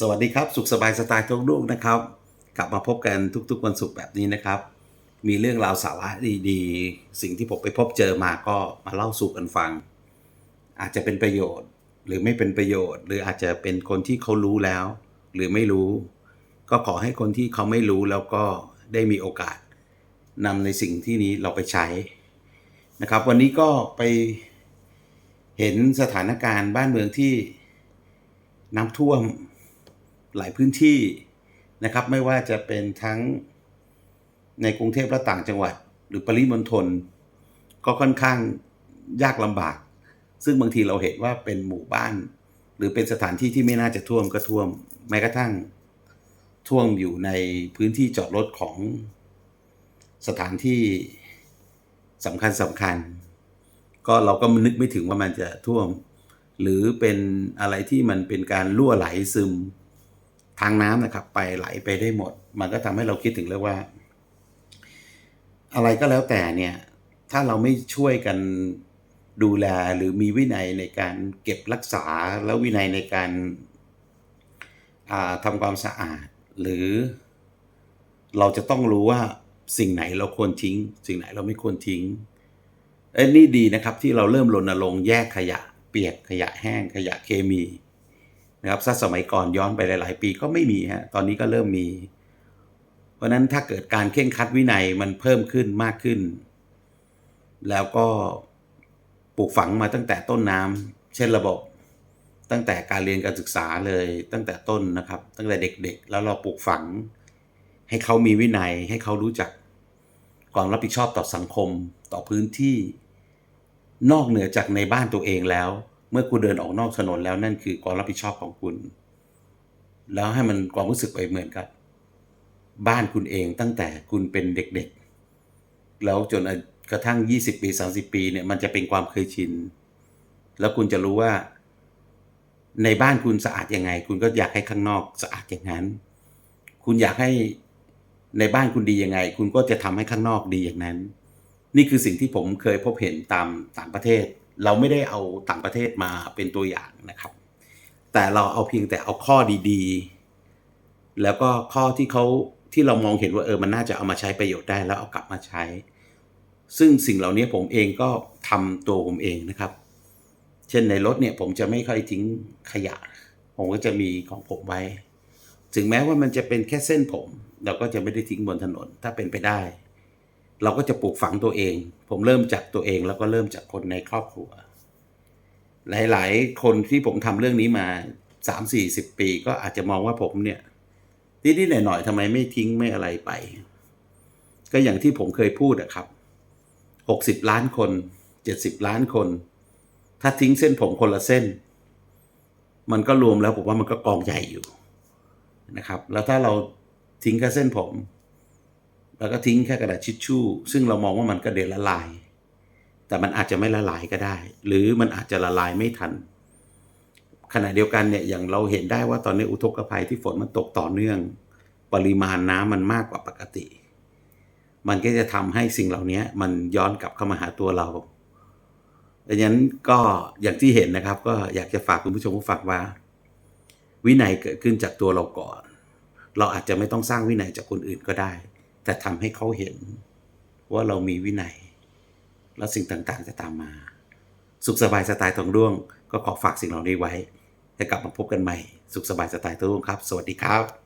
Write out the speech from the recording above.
สวัสดีครับ สุขสบายสไตล์ทุกลูกนะครับ กลับมาพบกันทุกๆวันศุกร์แบบนี้นะครับ มีเรื่องราวสาระดีๆ สิ่งที่ผมไปพบเจอมาก็มาเล่าสู่กันฟัง อาจจะเป็นประโยชน์ หรือไม่เป็นประโยชน์ หรืออาจจะเป็นคนที่เขารู้แล้ว หรือไม่รู้ ก็ขอให้คนที่เขาไม่รู้แล้วก็ได้มีโอกาสนำในสิ่งที่นี้เราไปใช้นะครับ วันนี้ก็ไปเห็นสถานการณ์บ้านเมืองที่น้ำท่วม หลายพื้นที่นะครับ ไม่ว่าจะเป็นทั้งในกรุงเทพและต่างจังหวัด หรือปริมณฑลก็ค่อนข้างยากลำบาก ซึ่งบางทีเราเห็นว่าเป็นหมู่บ้าน หรือเป็นสถานที่ที่ไม่น่าจะท่วมก็ท่วม แม้กระทั่งท่วมอยู่ในพื้นที่จอดรถของสถานที่สำคัญสำคัญ ก็เราก็นึกไม่ถึงว่ามันจะท่วม หรือเป็นอะไรที่มันเป็นการรั่วไหลซึม ทางน้ำนะครับ ไปไหลไปได้หมด มันก็ทำให้เราคิดถึงเรื่องว่า อะไรก็แล้วแต่เนี่ย ถ้าเราไม่ช่วยกันดูแลหรือมีวินัยในการเก็บรักษาแล้ววินัยในการาทำความสะอาด หรือเราจะต้องรู้ว่าสิ่งไหนเราควรทิ้ง สิ่งไหนเราไม่ควรทิ้งเอ้ยนี่ดีนะครับที่เราเริ่มรณรงค์แยกขยะ เปียกขยะแห้งขยะเคมี นะครับถ้าสมัยก่อนย้อนไปหลาย ๆ ปีก็ไม่มีฮะตอนนี้ก็เริ่มมี เพราะนั้นถ้าเกิดการเข่งคัดวินัยมันเพิ่มขึ้นมากขึ้น แล้วก็ปลูกฝังมาตั้งแต่ต้นน้ำเช่นระบบตั้งแต่การเรียนการศึกษาเลยตั้งแต่ต้นนะครับ ตั้งแต่เด็ก ๆ แล้วเราปลูกฝัง ให้เขามีวินัย ให้เขารู้จักความรับผิดชอบต่อสังคมต่อพื้นที่ นอกเหนือจากในบ้านตัวเองแล้ว เมื่อคุณเดินออกนอกถนนแล้วนั่นคือความรับผิดชอบของคุณ แล้วให้มันความรู้สึกไปเหมือนกับ บ้านคุณเองตั้งแต่คุณเป็นเด็กๆ แล้วจนกระทั่ง 20 ปี 30 ปีเนี่ยมันจะเป็นความเคยชิน แล้วคุณจะรู้ว่า ในบ้านคุณสะอาดยังไง คุณก็อยากให้ข้างนอกสะอาดอย่างนั้น คุณอยากให้ในบ้านคุณดียังไง คุณก็จะทำให้ข้างนอกดีอย่างนั้น นี่คือสิ่งที่ผมเคยพบเห็นตามต่างประเทศ เราไม่ได้เอาต่างประเทศมาเป็นตัวอย่างนะครับ แต่เราเอาเพียงแต่เอาข้อดีๆ แล้วก็ข้อที่เขาที่เรามองเห็นว่าเออมันน่าจะเอามาใช้ประโยชน์ได้แล้วเอากลับมาใช้ ซึ่งสิ่งเหล่านี้ผมเองก็ทำตัวผมเองนะครับ เช่นในรถเนี่ยผมจะไม่ค่อยทิ้งขยะ ผมก็จะมีของผมไว้ ถึงแม้ว่ามันจะเป็นแค่เส้นผม เราก็จะไม่ได้ทิ้งบนถนนถ้าเป็นไปได้ เราก็จะปลูกฝังตัวเอง ผมเริ่มจากตัวเองแล้วก็เริ่มจากคนในครอบครัว หลายๆ คนที่ผมทำเรื่องนี้มาสามสี่สิบปีก็อาจจะมองว่าผมเนี่ยนิดๆหน่อยๆทำไมไม่ทิ้งไม่อะไรไป ก็อย่างที่ผมเคยพูดอะครับหกสิบล้านคนเจ็ดสิบล้านคน ถ้าทิ้งเส้นผมคนละเส้น มันก็รวมแล้วผมว่ามันก็กองใหญ่อยู่นะครับ แล้วถ้าเราทิ้งแค่เส้นผม แล้วก็ทิ้งแค่กระดาษชิชชู่ ซึ่งเรามองว่ามันกระเด็นละลาย แต่มันอาจจะไม่ละลายก็ได้ หรือมันอาจจะละลายไม่ทัน ขณะเดียวกันเนี่ยอย่างเราเห็นได้ว่าตอนนี้อุทกภัยที่ฝนมันตกต่อเนื่อง ปริมาณน้ำมันมากกว่าปกติ มันก็จะทำให้สิ่งเหล่านี้มันย้อนกลับเข้ามาหาตัวเราดังนั้นก็อย่างที่เห็นนะครับ ก็อยากจะฝากคุณผู้ชมผู้ฟังว่า วินัยเกิดขึ้นจากตัวเราก่อน เราอาจจะไม่ต้องสร้างวินัยจากคนอื่นก็ได้ แต่ทำให้เขาเห็นว่าเรามีวินัย แล้วสิ่งต่างๆจะตามมา สุขสบายสไตล์ทองร่วง ก็ขอฝากสิ่งเหล่านี้ไว้ จะกลับมาพบกันใหม่ สุขสบายสไตล์ทองร่วงครับ สวัสดีครับ